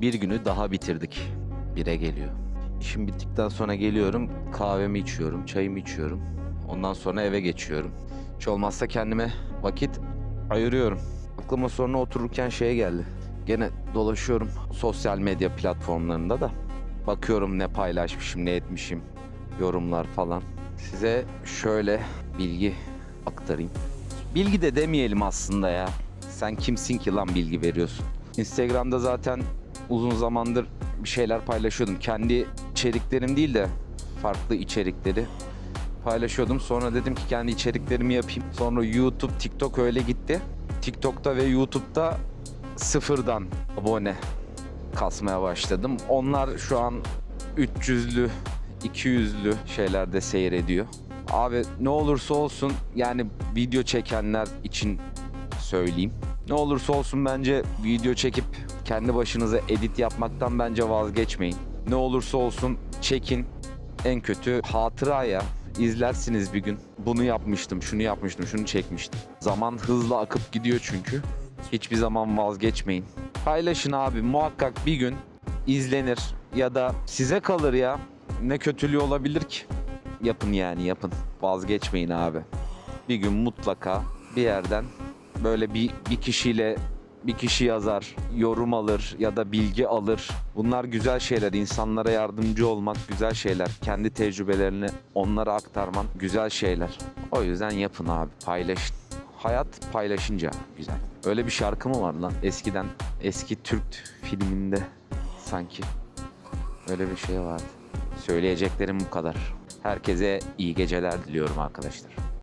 Bir günü daha bitirdik. Bire geliyor. İşim bittikten sonra geliyorum, kahvemi içiyorum, çayımı içiyorum. Ondan sonra eve geçiyorum. Hiç olmazsa kendime vakit ayırıyorum. Aklıma sonra otururken şeye geldi. Gene dolaşıyorum sosyal medya platformlarında da. Bakıyorum ne paylaşmışım, ne etmişim, yorumlar falan. Size şöyle bilgi aktarayım. Bilgi de demeyelim aslında ya. Sen kimsin ki lan bilgi veriyorsun? Instagram'da zaten uzun zamandır bir şeyler paylaşıyordum. Kendi içeriklerim değil de farklı içerikleri paylaşıyordum. Sonra dedim ki kendi içeriklerimi yapayım. Sonra YouTube, TikTok öyle gitti. TikTok'ta ve YouTube'da sıfırdan abone kasmaya başladım. Onlar şu an 300'lü, 200'lü şeylerde seyrediyor. Abi ne olursa olsun yani video çekenler için söyleyeyim. Ne olursa olsun bence video çekip kendi başınıza edit yapmaktan bence vazgeçmeyin. Ne olursa olsun çekin. En kötü hatıraya izlersiniz bir gün. Bunu yapmıştım, şunu yapmıştım, şunu çekmiştim. Zaman hızla akıp gidiyor çünkü. Hiçbir zaman vazgeçmeyin. Paylaşın abi muhakkak bir gün izlenir ya da size kalır ya. Ne kötülüğü olabilir ki? Yapın yani yapın. Vazgeçmeyin abi. Bir gün mutlaka bir yerden böyle bir, bir kişiyle bir kişi yazar, yorum alır ya da bilgi alır. Bunlar güzel şeyler. İnsanlara yardımcı olmak güzel şeyler. Kendi tecrübelerini onlara aktarman güzel şeyler. O yüzden yapın abi, paylaşın. Hayat paylaşınca güzel. Öyle bir şarkı mı var lan? Eskiden eski Türk filminde sanki öyle bir şey vardı. Söyleyeceklerim bu kadar. Herkese iyi geceler diliyorum arkadaşlar.